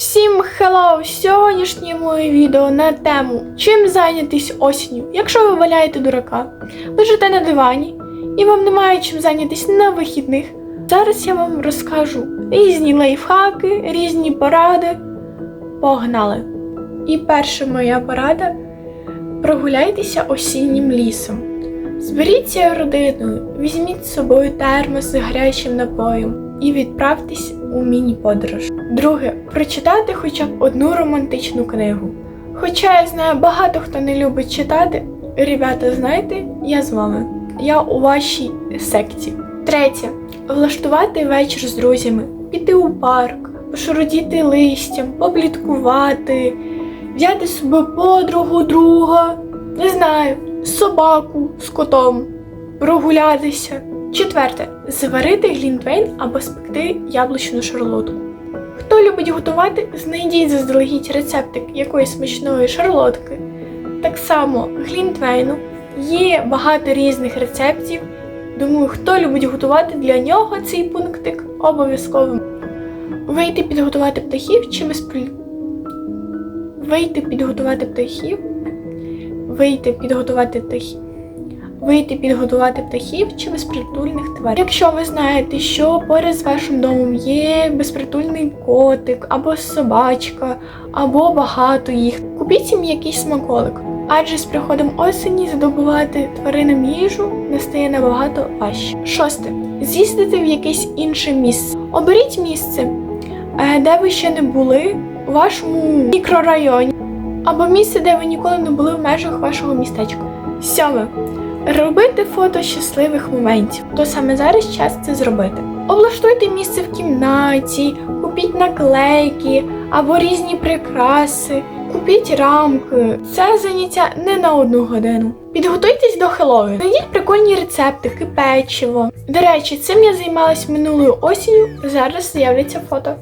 Всім хеллоу! В сьогоднішньому відео на тему Чим зайнятись осінню, якщо ви валяєте дурака, лежите на дивані і вам немає чим зайнятись на вихідних. Зараз я вам розкажу різні лайфхаки, різні поради. Погнали! І перша моя порада прогуляйтеся осіннім лісом. Зберіться родиною, візьміть з собою термос з гарячим напоєм і відправтесь у міні-подорож. Друге, прочитати хоча б одну романтичну книгу. Хоча я знаю багато хто не любить читати, ребята, знаєте, я з вами. Я у вашій секті. Третє, влаштувати вечір з друзями, піти у парк, пошуродіти листям, попліткувати, взяти з собою подругу, друга, не знаю, собаку з котом, прогулятися. Четверте, зварити глінтвейн або спекти яблучну шарлотку. Любить готувати, знайдіть заздалегідь рецептик якоїсь смачної шарлотки. Так само глінтвейну. Є багато різних рецептів. Думаю, хто любить готувати для нього цей пунктик обов'язково. Вийти підготувати птахів чи безпри... Вийти підготувати птахів. Вийти підготувати птахів. Вийти підготувати птахів чи безпритульних тварин. Якщо ви знаєте, що поряд з вашим домом є безпритульний котик або собачка, або багато їх, купіть їм якийсь смаколик. Адже з приходом осені здобувати тваринам їжу не стає набагато важче. Шосте. З'їздити в якесь інше місце. Оберіть місце, е, де ви ще не були, у вашому мікрорайоні, або місце, де ви ніколи не були в межах вашого містечка. Сьоме. Робити фото щасливих моментів. То саме зараз час це зробити. Облаштуйте місце в кімнаті, купіть наклейки або різні прикраси, купіть рамки. Це заняття не на одну годину. Підготуйтесь до Хеллоуіну. Знайдіть прикольні рецептики, печиво. До речі, цим я займалась минулою осінню. Зараз з'являться фото.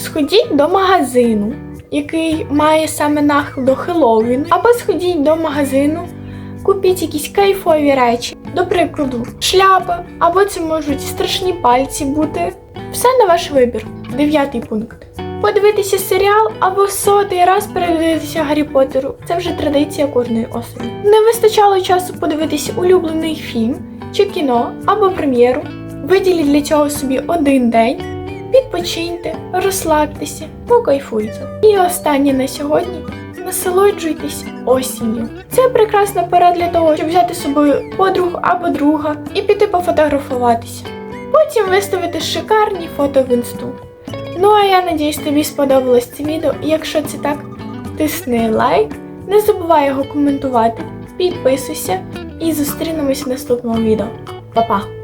Сходіть до магазину, який має саме нахил до Хеллоуіну, або сходіть до магазину. Купіть якісь кайфові речі, до прикладу, шляпа, або це можуть страшні пальці бути. Все на ваш вибір. Дев'ятий пункт. Подивитися серіал або сотий раз передивитися Гаррі Поттеру. Це вже традиція кожної осені. Не вистачало часу подивитися улюблений фільм чи кіно або прем'єру. Виділіть для цього собі один день. Відпочиньте, розслабтеся, покайфуйте. І останнє на сьогодні насолоджуйтесь осінню. Це прекрасна пора для того, щоб взяти з собою подругу або друга і піти пофотографуватися. Потім виставити шикарні фото в інсту. Ну а я надіюсь, тобі сподобалось це відео. Якщо це так, тисни лайк, не забувай його коментувати, підписуйся і зустрінемось в наступному відео. Па-па!